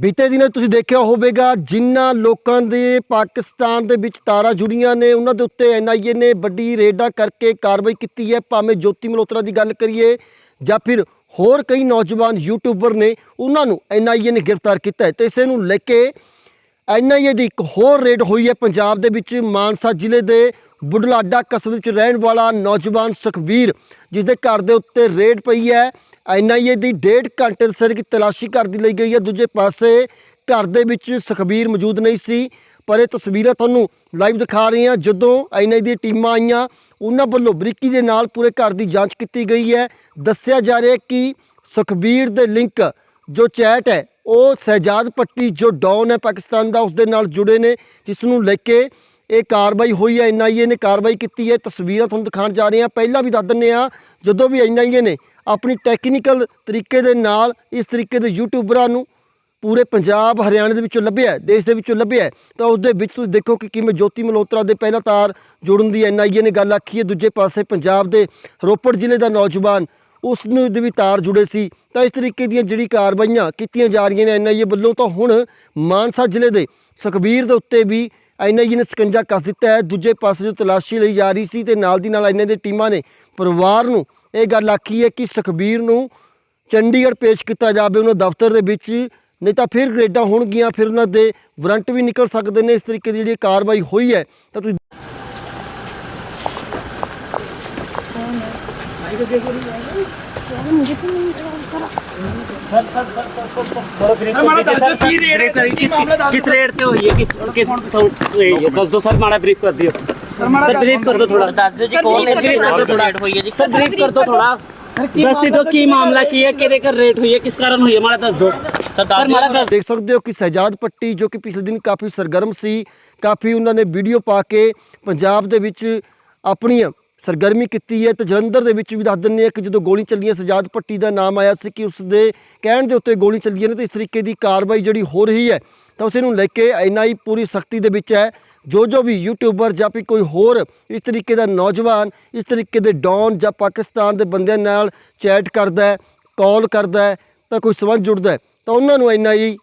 ਬੀਤੇ ਦਿਨੇ ਤੁਸੀਂ ਦੇਖਿਆ ਹੋਵੇਗਾ ਜਿਨ੍ਹਾਂ ਲੋਕਾਂ ਦੇ ਪਾਕਿਸਤਾਨ ਦੇ ਵਿੱਚ ਤਾਰਾਂ ਜੁੜੀਆਂ ਨੇ, ਉਹਨਾਂ ਦੇ ਉੱਤੇ ਐਨਆਈਏ ਨੇ ਵੱਡੀ ਰੇਡਾਂ ਕਰਕੇ ਕਾਰਵਾਈ ਕੀਤੀ ਹੈ। ਭਾਵੇਂ ਜੋਤੀ ਮਲਹੋਤਰਾ ਦੀ ਗੱਲ ਕਰੀਏ ਜਾਂ ਫਿਰ ਹੋਰ ਕਈ ਨੌਜਵਾਨ ਯੂਟਿਊਬਰ ਨੇ, ਉਹਨਾਂ ਨੂੰ ਐਨਆਈਏ ਨੇ ਗ੍ਰਿਫਤਾਰ ਕੀਤਾ ਹੈ। ਤੇ ਇਸੇ ਨੂੰ ਲੈ ਕੇ ਐਨਆਈਏ ਦੀ ਇੱਕ ਹੋਰ ਰੇਡ ਹੋਈ ਹੈ ਪੰਜਾਬ ਦੇ ਵਿੱਚ, ਮਾਨਸਾ ਜ਼ਿਲ੍ਹੇ ਦੇ ਬੁਢਲਾਡਾ ਕਸਬੇ ਵਿੱਚ ਰਹਿਣ ਵਾਲਾ ਨੌਜਵਾਨ ਸੁਖਵੀਰ ਜਿਸ ਦੇ ਘਰ ਦੇ ਉੱਤੇ ਰੇਡ ਪਈ ਹੈ। ਐਨਆਈਏ ਦੀ ਡੇਢ ਘੰਟੇ ਦੇ ਸਿਰ ਕੀ ਤਲਾਸ਼ੀ ਕਰ ਦੀ ਲਈ ਗਈ ਹੈ। ਦੂਜੇ ਪਾਸੇ ਘਰ ਦੇ ਵਿੱਚ ਸੁਖਬੀਰ ਮੌਜੂਦ ਨਹੀਂ ਸੀ, ਪਰ ਇਹ ਤਸਵੀਰਾਂ ਤੁਹਾਨੂੰ ਲਾਈਵ ਦਿਖਾ ਰਹੇ ਹਾਂ ਜਦੋਂ ਐਨਆਈ ਦੀਆਂ ਟੀਮਾਂ ਆਈਆਂ, ਉਹਨਾਂ ਵੱਲੋਂ ਬਰੀਕੀ ਦੇ ਨਾਲ ਪੂਰੇ ਘਰ ਦੀ ਜਾਂਚ ਕੀਤੀ ਗਈ ਹੈ। ਦੱਸਿਆ ਜਾ ਰਿਹਾ ਕਿ ਸੁਖਬੀਰ ਦੇ ਲਿੰਕ ਜੋ ਚੈਟ ਹੈ, ਉਹ ਸਹਿਜਾਦ ਪੱਟੀ ਜੋ ਡੌਨ ਹੈ ਪਾਕਿਸਤਾਨ ਦਾ ਉਸ ਦੇ ਨਾਲ ਜੁੜੇ ਨੇ, ਜਿਸ ਨੂੰ ਲੈ ਕੇ ਇਹ ਕਾਰਵਾਈ ਹੋਈ ਹੈ। ਐਨਆਈਏ ਨੇ ਕਾਰਵਾਈ ਕੀਤੀ ਹੈ। ਤਸਵੀਰਾਂ ਤੁਹਾਨੂੰ ਦਿਖਾਉਣ ਜਾ ਰਹੇ ਹਾਂ। ਪਹਿਲਾਂ ਵੀ ਦੱਸ ਦਿੰਦੇ ਹਾਂ, ਜਦੋਂ ਵੀ ਐਨਆਈਏ ਨੇ ਆਪਣੀ ਟੈਕਨੀਕਲ ਤਰੀਕੇ ਦੇ ਨਾਲ ਇਸ ਤਰੀਕੇ ਦੇ ਯੂਟਿਊਬਰਾਂ ਨੂੰ ਪੂਰੇ ਪੰਜਾਬ, ਹਰਿਆਣੇ ਦੇ ਵਿੱਚੋਂ ਲੱਭਿਆ ਦੇਸ਼ ਦੇ ਵਿੱਚੋਂ ਲੱਭਿਆ ਤਾਂ ਉਸ ਦੇ ਵਿੱਚ ਤੁਸੀਂ ਦੇਖੋ ਕਿ ਕਿਵੇਂ ਜੋਤੀ ਮਲਹੋਤਰਾ ਦੇ ਪਹਿਲਾ ਤਾਰ ਜੁੜਨ ਦੀ ਐਨਆਈਏ ਨੇ ਗੱਲ ਆਖੀ ਹੈ। ਦੂਜੇ ਪਾਸੇ ਪੰਜਾਬ ਦੇ ਰੋਪੜ ਜ਼ਿਲ੍ਹੇ ਦਾ ਨੌਜਵਾਨ ਉਸ ਨੂੰ ਦੇ ਵੀ ਤਾਰ ਜੁੜੇ ਸੀ। ਤਾਂ ਇਸ ਤਰੀਕੇ ਦੀਆਂ ਜਿਹੜੀ ਕਾਰਵਾਈਆਂ ਕੀਤੀਆਂ ਜਾ ਰਹੀਆਂ ਨੇ ਐਨਆਈਏ ਵੱਲੋਂ, ਤਾਂ ਹੁਣ ਮਾਨਸਾ ਜ਼ਿਲ੍ਹੇ ਦੇ ਸੁਖਬੀਰ ਦੇ ਉੱਤੇ ਵੀ ਐਨਆਈਏ ਨੇ ਸਕੰਜਾ ਕੱਸ ਦਿੱਤਾ ਹੈ। ਦੂਜੇ ਪਾਸੇ ਜੋ ਤਲਾਸ਼ੀ ਲਈ ਜਾ ਰਹੀ ਸੀ ਤੇ ਨਾਲ ਦੀ ਨਾਲ ਐਨਆਈਏ ਦੀ ਟੀਮਾਂ ਨੇ ਪਰਿਵਾਰ ਨੂੰ ਇਹ ਗੱਲ ਆਖੀ ਹੈ ਕਿ ਸੁਖਬੀਰ ਨੂੰ ਚੰਡੀਗੜ੍ਹ ਪੇਸ਼ ਕੀਤਾ ਜਾਵੇ ਉਹਨਾਂ ਦਫ਼ਤਰ ਦੇ ਵਿੱਚ, ਨਹੀਂ ਤਾਂ ਫਿਰ ਗ੍ਰੇਡਾਂ ਹੋਣਗੀਆਂ ਫਿਰ ਉਹਨਾਂ ਦੇ ਵਾਰੰਟ ਵੀ ਨਿਕਲ ਸਕਦੇ ਨੇ, ਇਸ ਤਰੀਕੇ ਦੀ ਜਿਹੜੀ ਕਾਰਵਾਈ ਹੋਈ ਹੈ, ਤਾਂ ਤੁਸੀਂ ਕਿਸ ਰੇਟ ਤੇ ਹੋਈ ਹੈ? ਕਿਸ ਕਿਸ ਦੱਸ ਦੋ ਸਰ, ਮਾੜਾ ਬਰੀਫ ਕਰ ਦਿਓ। ਸਰ ਬਰੀਫ ਕਰ ਦੋ ਥੋੜਾ ਦੱਸ ਦਿਓ ਜੀ ਕੌਣ ਨੇ ਬਰੀਫ ਕਰ ਥੋੜਾ ਹੋਈ ਹੈ ਜੀ? ਸਰ ਬਰੀਫ ਕਰ ਦੋ ਥੋੜਾ ਦੱਸ ਦਿਓ ਕੀ ਮਾਮਲਾ ਕੀ ਹੈ ਕਿਹਦੇ ਕਰ ਰੇਟ ਹੋਈ ਹੈ ਕਿਸ ਕਾਰਨ ਹੋਈ ਹੈ ਮਾਰਾ ਦੱਸ ਦਿਓ। ਸਰ ਮਾਰਾ ਦੱਸ ਦੇਖ ਸਕਦੇ ਹੋ ਕਿ ਸਹਿਜਾਦ ਪੱਟੀ ਜੋ ਕਿ ਪਿਛਲੇ ਦਿਨ ਕਾਫੀ ਸਰਗਰਮ ਸੀ ਕਾਫੀ ਉਹਨਾਂ ਨੇ ਵੀਡੀਓ ਪਾ ਕੇ ਪੰਜਾਬ ਦੇ ਵਿੱਚ ਆਪਣੀ ਸਰਗਰਮੀ ਕੀਤੀ ਹੈ। ਤੇ ਜਲੰਧਰ ਦੇ ਵਿੱਚ ਵੀ ਦੱਸ ਦਿੰਨੇ ਆ ਕਿ ਜਦੋਂ ਗੋਲੀ ਚੱਲੀ ਹੈ ਪੱਟੀ ਦਾ ਨਾਮ ਆਇਆ ਸੀ ਕਿ ਉਸ ਦੇ ਕਹਿਣ ਦੇ ਉੱਤੇ ਗੋਲੀ ਚੱਲੀ ਹੈ ਤੇ ਇਸ ਤਰੀਕੇ ਦੀ ਕਾਰਵਾਈ ਜਿਹੜੀ ਹੋ ਰਹੀ ਹੈ ਤਾਂ ਉਸ ਨੂੰ ਲੈ ਕੇ ਐਨਆਈ ਪੂਰੀ ਸਖਤੀ ਦੇ ਵਿੱਚ ਹੈ। ਜੋ ਜੋ ਵੀ ਯੂਟਿਊਬਰ ਜਾਂ ਫਿਰ ਕੋਈ ਹੋਰ ਇਸ ਤਰੀਕੇ ਦਾ ਨੌਜਵਾਨ, ਇਸ ਤਰੀਕੇ ਦੇ ਡੌਨ ਜਾਂ ਪਾਕਿਸਤਾਨ ਦੇ ਬੰਦਿਆਂ ਨਾਲ ਚੈਟ ਕਰਦਾ ਹੈ ਕਾਲ ਕਰਦਾ ਹੈ, ਤਾਂ ਕੋਈ ਸੰਬੰਧ ਜੁੜਦਾ ਹੈ, ਤਾਂ ਉਹਨਾਂ ਨੂੰ ਐਨਆਈ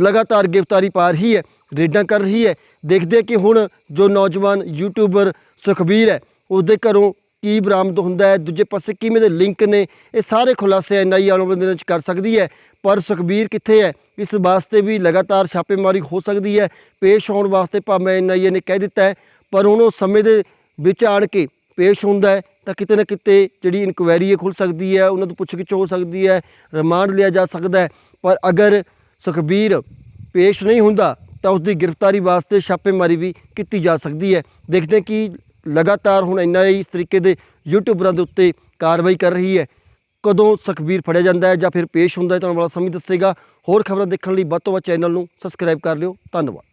ਲਗਾਤਾਰ ਗ੍ਰਿਫਤਾਰੀ ਪਾ ਰਹੀ ਹੈ, ਰੇਡਾਂ ਕਰ ਰਹੀ ਹੈ। ਦੇਖਦੇ ਕਿ ਹੁਣ ਜੋ ਨੌਜਵਾਨ ਯੂਟਿਊਬਰ ਸੁਖਬੀਰ ਹੈ ਉਸਦੇ ਘਰੋਂ ਕੀ ਬਰਾਮਦ ਹੁੰਦਾ ਹੈ, ਦੂਜੇ ਪਾਸੇ ਕਿਵੇਂ ਦੇ ਲਿੰਕ ਨੇ, ਇਹ ਸਾਰੇ ਖੁਲਾਸੇ ਐਨਆਈ ਆਉਣ ਵਾਲੇ ਦਿਨਾਂ ਵਿੱਚ ਕਰ ਸਕਦੀ ਹੈ। ਪਰ ਸੁਖਬੀਰ ਕਿੱਥੇ ਹੈ? ਇਸ ਵਾਸਤੇ ਵੀ ਲਗਾਤਾਰ ਛਾਪੇਮਾਰੀ ਹੋ ਸਕਦੀ ਹੈ। ਪੇਸ਼ ਹੋਣ ਵਾਸਤੇ ਭਾਵੇਂ ਐਨਆਈਏ ਨੇ ਕਹਿ ਦਿੱਤਾ ਹੈ, ਪਰ ਹੁਣ ਉਹ ਸਮੇਂ ਦੇ ਵਿੱਚ ਆਣ ਕੇ ਪੇਸ਼ ਹੁੰਦਾ ਹੈ, ਤਾਂ ਕਿਤੇ ਨਾ ਕਿਤੇ ਜਿਹੜੀ ਇਨਕੁਆਇਰੀ ਹੈ ਖੁੱਲ ਸਕਦੀ ਹੈ, ਉਹਨਾਂ ਤੋਂ ਪੁੱਛਗਿੱਛ ਹੋ ਸਕਦੀ ਹੈ, ਰਿਮਾਂਡ ਲਿਆ ਜਾ ਸਕਦਾ ਹੈ। ਪਰ ਅਗਰ ਸੁਖਬੀਰ ਪੇਸ਼ ਨਹੀਂ ਹੁੰਦਾ, ਤਾਂ ਉਸ ਦੀ ਗ੍ਰਿਫਤਾਰੀ ਵਾਸਤੇ ਛਾਪੇਮਾਰੀ ਵੀ ਕੀਤੀ ਜਾ ਸਕਦੀ ਹੈ। ਦੇਖਦੇ ਕਿ ਲਗਾਤਾਰ ਹੁਣ ਇੰਨਾ ਹੀ ਇਸ ਤਰੀਕੇ ਦੇ ਯੂਟਿਊਬਰਾਂ ਦੇ ਉੱਤੇ ਕਾਰਵਾਈ ਕਰ ਰਹੀ ਹੈ। ਕਦੋਂ ਸੁਖਬੀਰ ਫੜਿਆ ਜਾਂਦਾ ਹੈ ਜਾਂ ਫਿਰ ਪੇਸ਼ ਹੁੰਦਾ ਹੈ, ਤੁਹਾਨੂੰ ਵਾਲਾ ਸਮੇਂ ਦੱਸੇਗਾ। ਹੋਰ ਖਬਰਾਂ ਦੇਖਣ ਲਈ ਵੱਧ ਤੋਂ ਵੱਧ ਚੈਨਲ ਨੂੰ ਸਬਸਕ੍ਰਾਈਬ ਕਰ ਲਿਓ। ਧੰਨਵਾਦ।